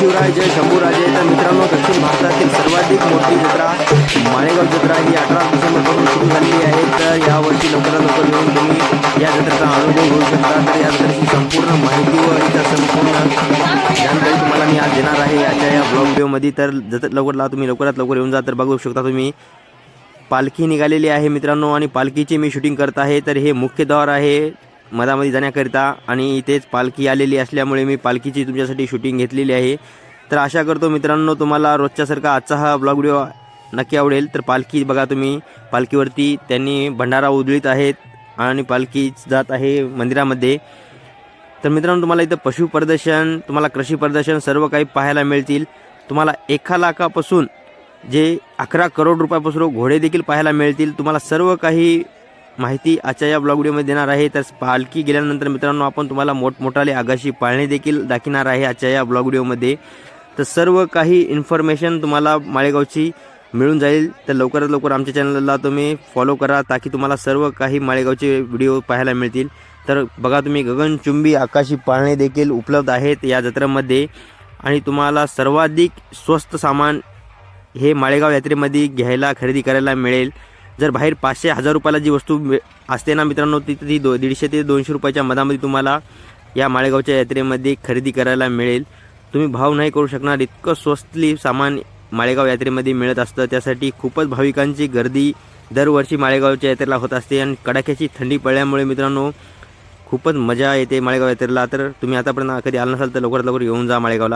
शिवराय जय शंभूराजे तर मित्रांनो दक्षिण भारतातील सर्वाधिक मोठी जत्रा माळेगाव जत्रा ही अठरा डिसेंबरपासून सुरू झालेली आहे. तर यावर्षी लवकरात लवकर येऊन तुम्ही या जत्रेचा अनुभव घेऊ शकता. तर या जत्रेची संपूर्ण माहिती व इतर संपूर्ण जानकारी तुम्हाला मी आज देणार आहे. याच्या या ब्लॉग व्हिडिओमध्ये तर जत लवकरला तुम्ही लवकरात लवकर येऊन जा तर बघू शकता तुम्ही. पालखी निघालेली आहे मित्रांनो आणि पालखीची मी शूटिंग करत आहे. तर हे मुख्य द्वार आहे. मधामध्ये जाण्याकरिता आणि इथेच पालखी आलेली असल्यामुळे मी पालखीची तुमच्यासाठी शूटिंग घेतलेली आहे. तर आशा करतो मित्रांनो तुम्हाला रोजच्यासारखा आजचा हा ब्लॉग व्हिडिओ नक्की आवडेल. तर पालखी बघा तुम्ही. पालखीवरती त्यांनी भंडारा उधळीत आहेत आणि पालखी जात आहे मंदिरामध्ये. तर मित्रांनो तुम्हाला इथं पशु प्रदर्शन तुम्हाला कृषी प्रदर्शन सर्व काही पाहायला मिळतील. तुम्हाला एका लाखापासून जे अकरा करोड रुपयापासून घोडे देखील पाहायला मिळतील. तुम्हाला सर्व काही माहिती आजच्या या ब्लॉग व्हिडिओमध्ये देणार आहे. तर पालखी गेल्यानंतर मित्रांनो आपण तुम्हाला मोठमोठाले आगाशी पाळणे देखील दाखिणार आहे आजच्या या ब्लॉग व्हिडिओमध्ये तर सर्व काही इन्फॉर्मेशन तुम्हाला माळेगावची मिळून जाईल. तर लवकरात लवकर आमच्या चॅनलला तुम्ही फॉलो करा ताकी तुम्हाला सर्व काही माळेगावचे व्हिडिओ पाहायला मिळतील. तर बघा तुम्ही गगनचुंबी आकाशी पाळणे देखील उपलब्ध आहेत या जत्रेमध्ये. आणि तुम्हाला सर्वाधिक स्वस्त सामान हे माळेगाव यात्रेमध्ये घ्यायला खरेदी करायला मिळेल. जर बाहेर पाचशे हजार रुपयाला जी वस्तू असते ना मित्रांनो ती ती दो दीडशे ते दोनशे रुपयाच्या मधामध्ये तुम्हाला या माळेगावच्या यात्रेमध्ये खरेदी करायला मिळेल. तुम्ही भाव नाही करू शकणार. इतकं स्वस्तली सामान माळेगाव यात्रेमध्ये मिळत असतं. त्यासाठी खूपच भाविकांची गर्दी दरवर्षी माळेगावच्या यात्रेला होत असते आणि कडाक्याची थंडी पडल्यामुळे मित्रांनो खूपच मजा येते माळेगाव यात्रेला. तर तुम्ही आतापर्यंत कधी आला नसाल तर लवकरात लवकर येऊन जा माळेगावला.